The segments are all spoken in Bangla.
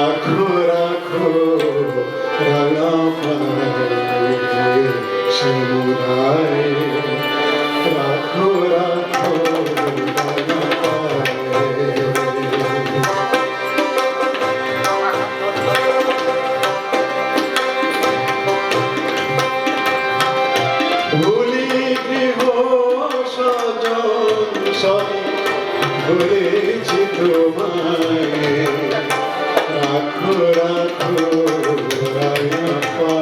রাখো রাখো রাঙা পায়ে সমুদায়। রাখো রাখো ভুলি গৃহ সজন সব ভুলেছি তোমায়। Akura Kurayappa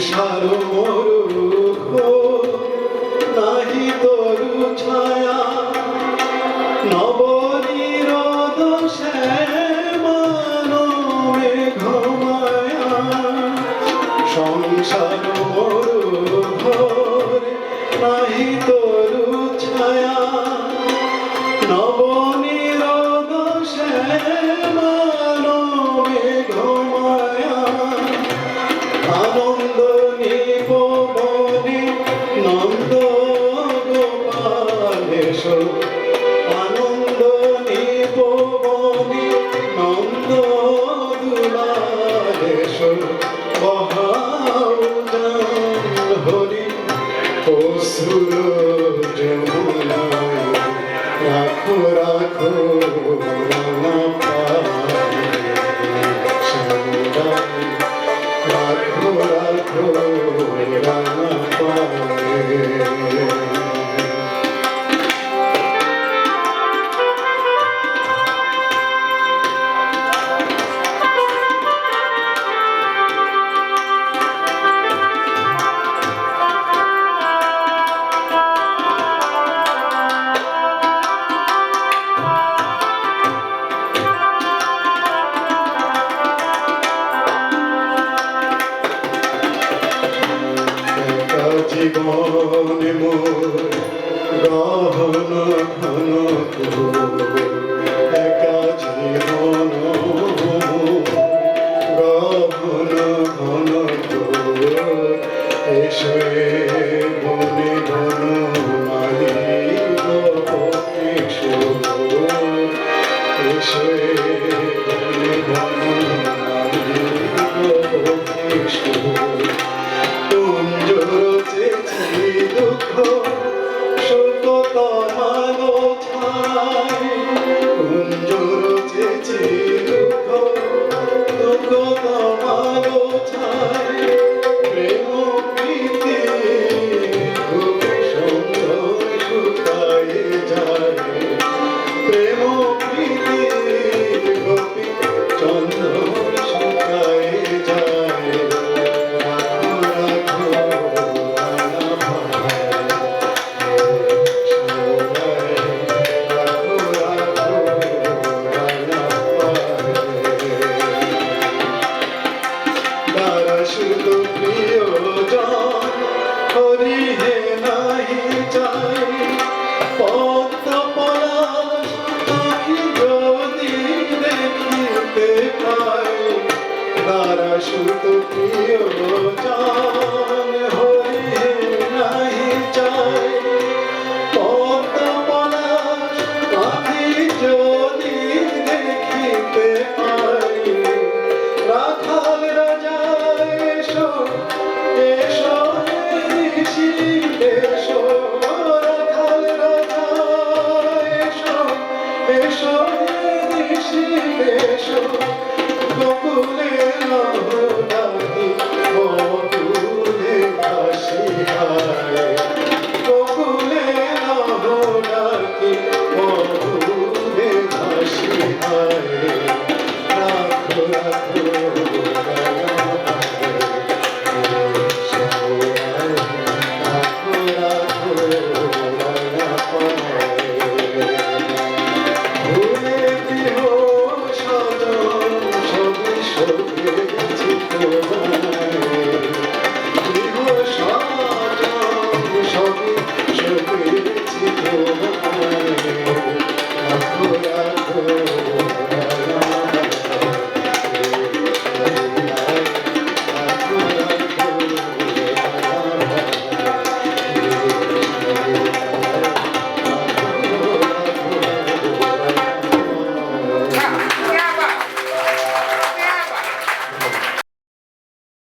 তুষার মরুখ নাহি তরু ছায়া নবনীর শ্যামানবে ঘমায়া। সংসার মরুখ নাহি তরু ছায়া নবনীর শ্যামানবে ঘমায়া। আনন্দ হরি অসুর যমুনা। রাখো রাখো রানা পায়। জীবনে মোর গহন ঘন সুত প্রিয় জান Oh,